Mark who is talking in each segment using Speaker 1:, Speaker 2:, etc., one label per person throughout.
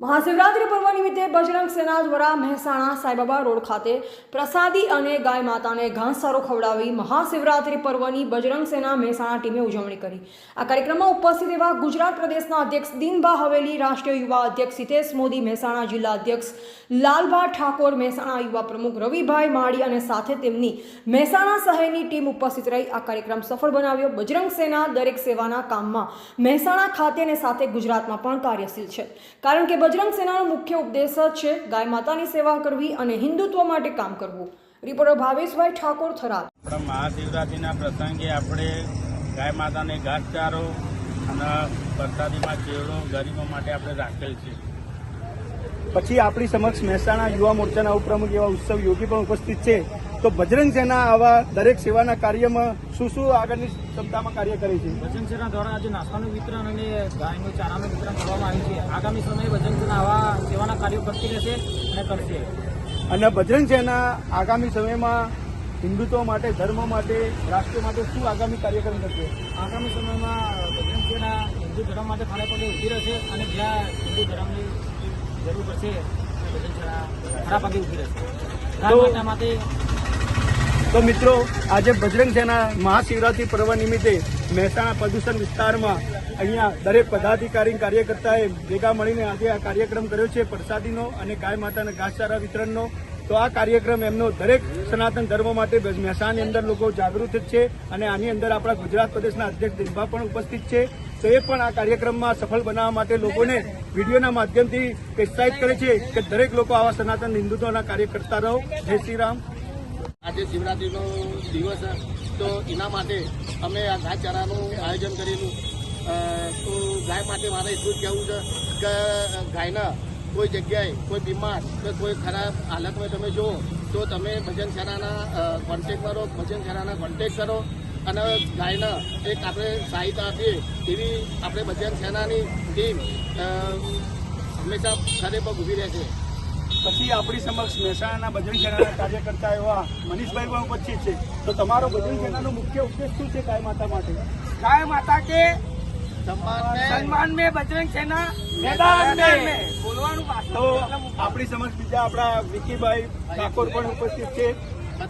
Speaker 1: મહાશિવરાત્રિ પર્વ નિમિત્તે બજરંગ સેના દ્વારા મહેસાણા સાંઈબાબા રોડ ખાતે પ્રસાદી અને ગાય માતાને ઘાસચારો ખવડાવી મહાશિવરાત્રી પર્વની બજરંગ સેના મહેસાણા ટીમે ઉજવણી કરી. આ કાર્યક્રમમાં ઉપસ્થિત એવા ગુજરાત પ્રદેશના અધ્યક્ષ દિનબા હવેલી, રાષ્ટ્રીય યુવા અધ્યક્ષ હિતેશ મોદી, મહેસાણા જિલ્લા અધ્યક્ષ લાલભા ઠાકોર, મહેસાણા યુવા પ્રમુખ રવિભાઈ માળી અને સાથે તેમની મહેસાણા શહેરની ટીમ ઉપસ્થિત રહી. આ કાર્યક્રમ સફળ બનાવ્યો. બજરંગ સેના દરેક સેવાના કામમાં મહેસાણા ખાતે અને સાથે ગુજરાતમાં પણ કાર્યશીલ છે. કારણ કે બજરંગ સેનાનો મુખ્ય ઉપદેશ જ છે. ગાય માતાની સેવા કરવી અને હિન્દુત્વ માટે કામ કરવું. રિપોર્ટર ભાવેશભાઈ ઠાકોર થરાદ.
Speaker 2: આપણા મહાશિવરાત્રિના પ્રસંગે આપણે ગાય માતાને ઘાસચારો અને વરસાદીમાં ચેવડો ગરીબો માટે આપણે રાખેલ છે.
Speaker 3: પછી આપણી સમક્ષ મહેસાણા યુવા મોરચાના ઉપપ્રમુખ એવા ઉત્સવ યોગી પણ ઉપસ્થિત છે. તો બજરંગ સેના આવા દરેક સેવાના કાર્યમાં શું શું આગળની ક્ષમતામાં કાર્ય કરે છે?
Speaker 4: ભજન દ્વારા આજે નાસ્તાનું વિતરણ અને ગાયનું ચારાનું વિતરણ કરવામાં આવ્યું છે. આગામી સમયે ભજન આવા સેવાના કાર્યો કરતી રહેશે અને કરશે.
Speaker 3: અને બજરંગ સેના આગામી સમયમાં હિન્દુત્વ માટે ધર્મ માટે રાષ્ટ્ર માટે શું આગામી કાર્યક્રમ કરશે?
Speaker 4: આગામી સમયમાં ભજન સેના હિન્દુ ધર્મ માટે ખરા પગે ઊભી રહેશે અને જ્યાં હિન્દુ ધર્મની જરૂર પડશે ભજન સેના ખરા પગે ઊભી રહેશે. માટે
Speaker 3: તો મિત્રો, આજે બજરંગ સેના મહાશિવરાત્રિ પર્વ નિમિત્તે મહેસાણા પ્રદૂષણ વિસ્તારમાં અહીંયા દરેક પદાધિકારી કાર્યકર્તાએ ભેગા મળીને આજે આ કાર્યક્રમ કર્યો છે, પ્રસાદીનો અને ગાય માતાના ઘાસચારા વિતરણનો. તો આ કાર્યક્રમ એમનો દરેક સનાતન ધર્મ માટે મહેસાણાની અંદર લોકો જાગૃત છે અને આની અંદર આપણા ગુજરાત પ્રદેશના અધ્યક્ષ દિલભા પણ ઉપસ્થિત છે. તો એ પણ આ કાર્યક્રમમાં સફળ બનાવવા માટે લોકોને વિડીયોના માધ્યમથી પ્રોત્સાહિત કરે છે કે દરેક લોકો આવા સનાતન હિન્દુત્વના કાર્યકર્તા રહો. જય શ્રી રામ.
Speaker 5: આજે શિવરાત્રીનો દિવસ તો એના માટે અમે આ ગાય ચારાનું આયોજન કરેલું. તો ગાય માટે મારે એટલું જ કહેવું છે કે ગાયના કોઈ જગ્યાએ કોઈ બીમાર કે કોઈ ખરાબ હાલતમાં તમે જુઓ, તો તમે ભજન સેનાના કોન્ટેક કરો, ભજન સેનાના કોન્ટેક કરો અને ગાયના એક આપણે સહાયતા આપીએ એવી આપણે ભજન સેનાની ટીમ હંમેશા ખરે પગ ઊભી રહે છે.
Speaker 3: પછી આપણી સમક્ષ મહેસાણાના બજરંગ સેનાના કાર્યકર્તા એવા મનીષભાઈ પણ ઉપસ્થિત છે. તો તમારો બજરંગ સેનાનો મુખ્ય ઉદ્દેશ શું છે કાય માતા માટે?
Speaker 4: કાય માતા કે
Speaker 5: સન્માન
Speaker 3: મેં બજરંગ
Speaker 4: સેના
Speaker 3: તો આપણી સમક્ષ બીજા આપણા વિકીભાઈ ઠાકોર પણ ઉપસ્થિત છે.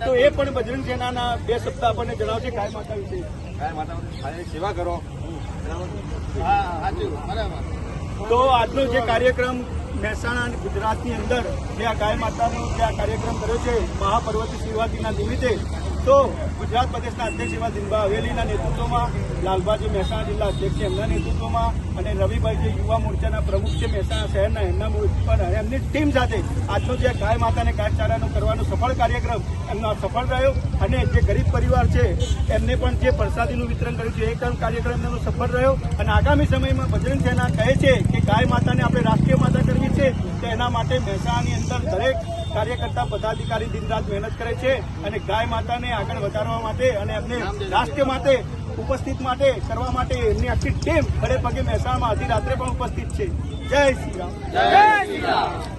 Speaker 3: તો એ પણ બજરંગ સેનાના બે શબ્દ આપણને જણાવશે ગાય માતા વિશે.
Speaker 5: માતા સેવા કરો.
Speaker 3: તો આજનો જે કાર્યક્રમ મહેસાણા અને ગુજરાતની અંદર જે આ ગાય માતાનો જે આ કાર્યક્રમ કર્યો છે, મહાપર્વતી શિવરાત્રીના નિમિત્તે તો ગુજરાત પ્રદેશના અધ્યક્ષ એવા દિનભા હવેલીના નેતૃત્વમાં લાલભાજી મહેસાણા જિલ્લા અધ્યક્ષ છે. એમના નેતૃત્વમાં અને રવિભાઈ જે યુવા મોરચાના પ્રમુખ છે મહેસાણા શહેરના, એમના એમની ટીમ સાથે આજનો જે ગાય માતાને ઘાસચારાનો કરવાનો સફળ કાર્યક્રમ એમનો સફળ રહ્યો અને જે ગરીબ પરિવાર છે, એમને પણ જે પ્રસાદીનું વિતરણ કર્યું છે, એ કાર્યક્રમ એમનો સફળ રહ્યો. અને આગામી સમયમાં બજરંગ સેના કહે છે કે ગાય માતાને આપણે રાષ્ટ્રીય માતા કરવી છે, તો એના માટે મહેસાણાની અંદર દરેક કાર્યકર્તા પદાધિકારી દિન રાત મહેનત કરે છે અને ગાય માતાને આગળ વધારવા માટે અને એમને રાષ્ટ્ર માટે ઉપસ્થિત માટે, કરવા માટે એમની આખી ટીમ ખડે પગે મહેસાણામાં અધી રાત્રે પણ ઉપસ્થિત છે. જય શ્રી રામ.
Speaker 5: જય શ્રી રામ.